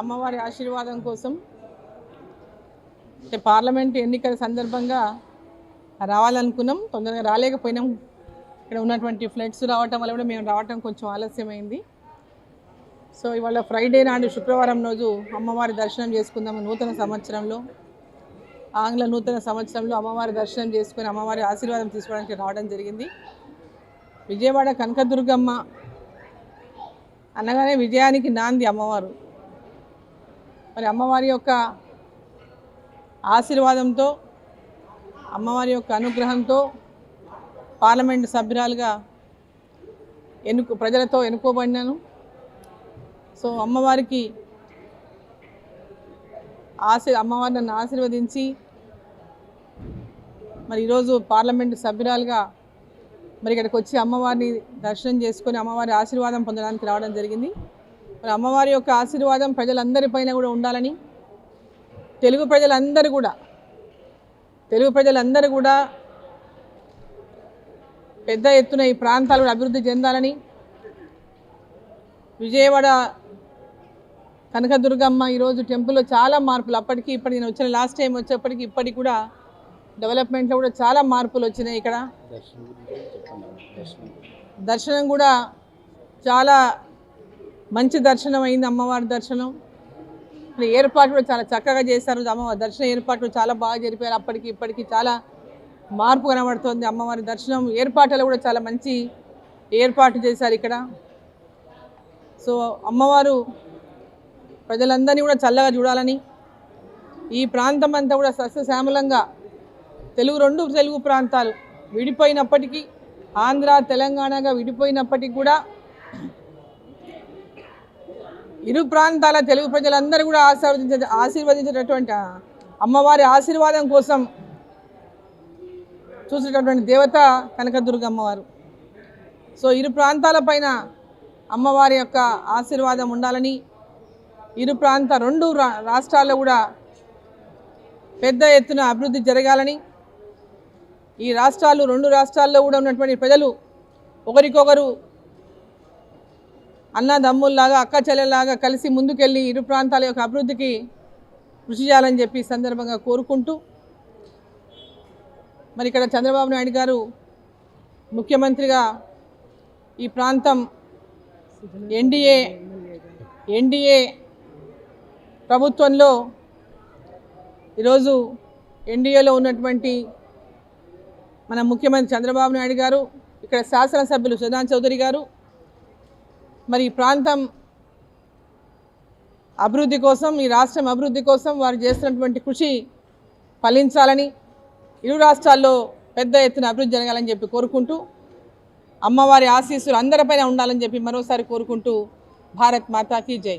అమ్మవారి ఆశీర్వాదం కోసం అంటే పార్లమెంట్ ఎన్నికల సందర్భంగా రావాలనుకున్నాం తొందరగా రాలేకపోయినాం. ఇక్కడ ఉన్నటువంటి ఫ్లడ్స్ రావటం వల్ల కూడా మేము రావటం కొంచెం ఆలస్యమైంది. సో ఇవాళ ఫ్రైడే నాడు శుక్రవారం రోజు అమ్మవారి దర్శనం చేసుకుందాము నూతన సంవత్సరంలో ఆంగ్ల నూతన సంవత్సరంలో అమ్మవారి దర్శనం చేసుకుని అమ్మవారి ఆశీర్వాదం తీసుకోవడానికి రావడం జరిగింది. విజయవాడ కనకదుర్గమ్మ అనగానే విజయానికి నాంది అమ్మవారు. మరి అమ్మవారి యొక్క ఆశీర్వాదంతో అమ్మవారి యొక్క అనుగ్రహంతో పార్లమెంటు సభ్యురాలుగా ఎన్నుకు ప్రజలతో ఎన్నుకోబడినాను. సో అమ్మవారికి ఆశీ అమ్మవారి నన్ను ఆశీర్వదించి మరి ఈరోజు పార్లమెంటు సభ్యురాలుగా మరి ఇక్కడికి వచ్చి అమ్మవారిని దర్శనం చేసుకొని అమ్మవారి ఆశీర్వాదం పొందడానికి రావడం జరిగింది. మరి అమ్మవారి యొక్క ఆశీర్వాదం ప్రజలందరిపైన కూడా ఉండాలని తెలుగు ప్రజలందరూ కూడా తెలుగు ప్రజలందరూ కూడా పెద్ద ఎత్తున ఈ ప్రాంతాలు కూడా అభివృద్ధి చెందాలని విజయవాడ కనకదుర్గమ్మ ఈరోజు టెంపుల్లో చాలా మార్పులు అప్పటికి ఇప్పటికి నేను వచ్చిన లాస్ట్ టైం వచ్చేప్పటికి ఇప్పటికి కూడా డెవలప్మెంట్లో కూడా చాలా మార్పులు వచ్చినాయి ఇక్కడ. దర్శనం కూడా చాలా మంచి దర్శనం అయింది అమ్మవారి దర్శనం. ఏర్పాట్లు చాలా చక్కగా చేశారు. అమ్మవారి దర్శన ఏర్పాట్లు చాలా బాగా జరిపారు. అప్పటికి ఇప్పటికి చాలా మార్పు కనబడుతుంది అమ్మవారి దర్శనం. ఏర్పాట్లు కూడా చాలా మంచి ఏర్పాటు చేశారు ఇక్కడ. సో అమ్మవారు ప్రజలందరినీ కూడా చల్లగా చూడాలని ఈ ప్రాంతం అంతా కూడా సస్యశ్యామలంగా తెలుగు రెండు తెలుగు ప్రాంతాలు విడిపోయినప్పటికీ ఆంధ్ర తెలంగాణగా విడిపోయినప్పటికీ కూడా ఇరు ప్రాంతాల తెలుగు ప్రజలందరూ కూడా ఆశీర్వదించ ఆశీర్వదించేటటువంటి అమ్మవారి ఆశీర్వాదం కోసం చూసేటటువంటి దేవత కనకదుర్గ అమ్మవారు. సో ఇరు ప్రాంతాల పైన అమ్మవారి యొక్క ఆశీర్వాదం ఉండాలని ఇరు ప్రాంత రెండు రా- రాష్ట్రాల్లో కూడా పెద్ద ఎత్తున అభివృద్ధి జరగాలని ఈ రాష్ట్రాలు రెండు రాష్ట్రాల్లో కూడా ఉన్నటువంటి ప్రజలు ఒకరికొకరు అన్నదమ్ముల్లాగా అక్క చెల్లెల్లాగా కలిసి ముందుకెళ్ళి ఇరు ప్రాంతాల యొక్క అభివృద్ధికి కృషి చేయాలని చెప్పి సందర్భంగా కోరుకుంటూ మరి ఇక్కడ చంద్రబాబు నాయుడు గారు ముఖ్యమంత్రిగా ఈ ప్రాంతం ఎన్డీఏ ఎన్డీఏ ప్రభుత్వంలో ఈరోజు ఎన్డీఏలో ఉన్నటువంటి మన ముఖ్యమంత్రి చంద్రబాబు నాయుడు గారు ఇక్కడ శాసనసభ్యులు సుధాన్ చౌదరి గారు మరి ఈ ప్రాంతం అభివృద్ధి కోసం ఈ రాష్ట్రం అభివృద్ధి కోసం వారు చేస్తున్నటువంటి కృషి ఫలించాలని ఇరు రాష్ట్రాల్లో పెద్ద ఎత్తున అభివృద్ధి జరగాలని చెప్పి కోరుకుంటూ అమ్మవారి ఆశీస్సులు అందరిపైన ఉండాలని చెప్పి మరోసారి కోరుకుంటూ భారత్ మాతాకి జై.